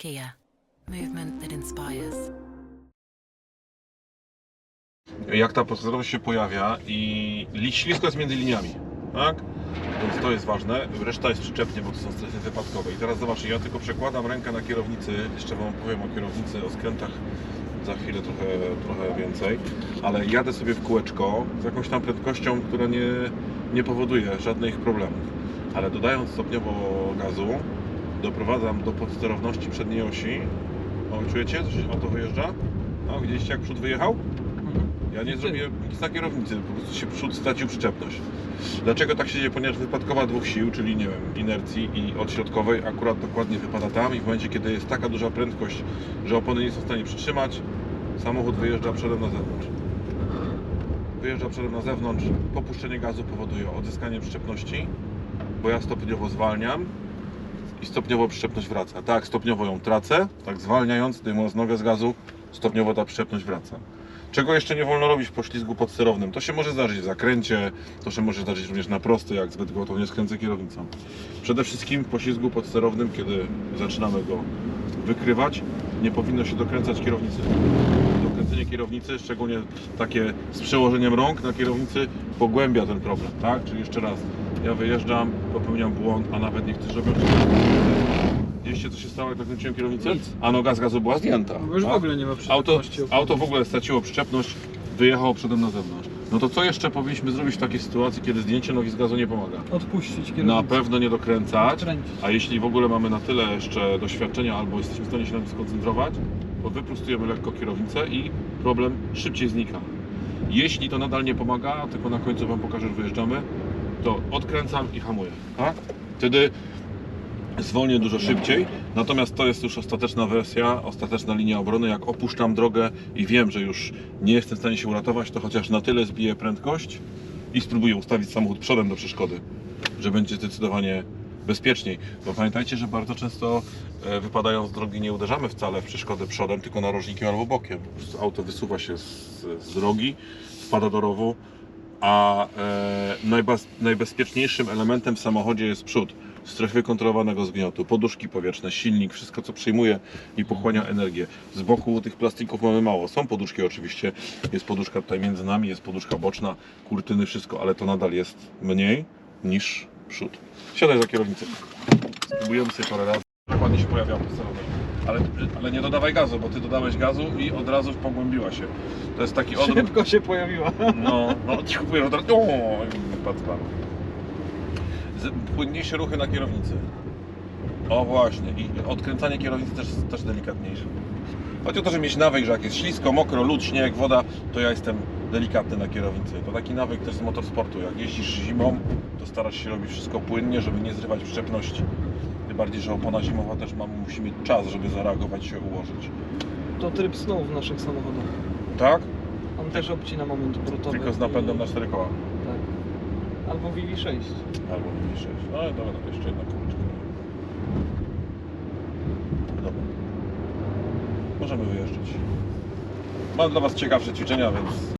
Kia. Movement that inspires. jak ta podstawowość się pojawia i li- ślisko jest między liniami, tak? Więc to jest ważne. Reszta jest przyczepnie, bo to są strefy wypadkowe. I teraz zobaczcie, ja tylko przekładam rękę na kierownicy, jeszcze Wam powiem o kierownicy, o skrętach za chwilę trochę, trochę więcej, ale jadę sobie w kółeczko z jakąś tam prędkością, która nie, nie powoduje żadnych problemów. Ale dodając stopniowo gazu, doprowadzam do podsterowności przedniej osi. O, czujecie? Coś auto wyjeżdża? No, widzieliście jak przód wyjechał? Ja nie zrobiłem nic na kierownicy, po prostu się przód stracił przyczepność. Dlaczego tak się dzieje? Ponieważ wypadkowa dwóch sił, czyli nie wiem, inercji i odśrodkowej akurat dokładnie wypada tam i w momencie, kiedy jest taka duża prędkość, że opony nie są w stanie przytrzymać, samochód wyjeżdża przodem na zewnątrz. Wyjeżdża przodem na zewnątrz, popuszczenie gazu powoduje odzyskanie przyczepności, bo ja stopniowo zwalniam i stopniowo przyczepność wraca. Tak, stopniowo ją tracę, tak zwalniając, zdejmując nogę z gazu, stopniowo ta przyczepność wraca. Czego jeszcze nie wolno robić w poślizgu podsterownym? To się może zdarzyć w zakręcie, to się może zdarzyć również na prosty, jak zbyt gwałtownie skręcę kierownicą. Przede wszystkim w poślizgu podsterownym, kiedy zaczynamy go wykrywać, nie powinno się dokręcać kierownicy. Dokręcenie kierownicy, szczególnie takie z przełożeniem rąk na kierownicy, pogłębia ten problem, tak? Czyli jeszcze raz, ja wyjeżdżam, popełniam błąd, a nawet niektórzy robią Widzieliście co się stało, jak dokręciłem kierownicę? Nic. A noga z gazu była zdjęta. Bo już w tak? ogóle nie ma Auto, auto w ogóle straciło przyczepność, wyjechało przodem na zewnątrz. No to co jeszcze powinniśmy zrobić w takiej sytuacji, kiedy zdjęcie nogi z gazu nie pomaga? Odpuścić kierownicę. Na pewno nie dokręcać, Kręcić. a jeśli w ogóle mamy na tyle jeszcze doświadczenia albo jesteśmy w stanie się na tym skoncentrować, to wyprostujemy lekko kierownicę i problem szybciej znika. Jeśli to nadal nie pomaga, tylko na końcu Wam pokażę, że wyjeżdżamy, to odkręcam i hamuję. Tak? Wtedy zwolnię dużo szybciej, natomiast to jest już ostateczna wersja, ostateczna linia obrony. Jak opuszczam drogę i wiem, że już nie jestem w stanie się uratować, to chociaż na tyle zbiję prędkość i spróbuję ustawić samochód przodem do przeszkody, że będzie zdecydowanie bezpieczniej. Bo pamiętajcie, że bardzo często e, wypadając z drogi nie uderzamy wcale w przeszkodę przodem, tylko narożnikiem albo bokiem. Auto wysuwa się z, z drogi, wpada do rowu, a e, najbezpieczniejszym elementem w samochodzie jest przód. Strefy kontrolowanego zgniotu, poduszki powietrzne, silnik, wszystko co przyjmuje i pochłania energię. Z boku tych plastików mamy mało. Są poduszki oczywiście, jest poduszka tutaj między nami, jest poduszka boczna, kurtyny, wszystko, ale to nadal jest mniej niż przód. Siadaj za kierownicę. Spróbujemy sobie parę razy. Dokładnie się pojawia podstawowe. Ale, ale nie dodawaj gazu, bo ty dodałeś gazu i od razu pogłębiła się. To jest taki odruch. Szybko się pojawiła. No, no cicho powiem, od razu. O. Z- Płynniejsze ruchy na kierownicy. O właśnie, i odkręcanie kierownicy też, też delikatniejsze. Chodzi o to, żeby mieć nawyk, że jak jest ślisko, mokro, lód, śnieg, woda, to ja jestem delikatny na kierownicy. To taki nawyk też z motorsportu. Jak jeździsz zimą, to starasz się robić wszystko płynnie, żeby nie zrywać przyczepności. Tym bardziej, że opona zimowa też ma, musi mieć czas, żeby zareagować się ułożyć. To tryb snow w naszych samochodach. Tak? On też obcina moment obrotowy. Tylko z napędem na i- cztery koła. Tak. Albo VV6. Albo mniej 6. No ale dobra, to jeszcze jedna kółeczka. Dobra. Możemy wyjeżdżać. Mam dla Was ciekawsze ćwiczenia, więc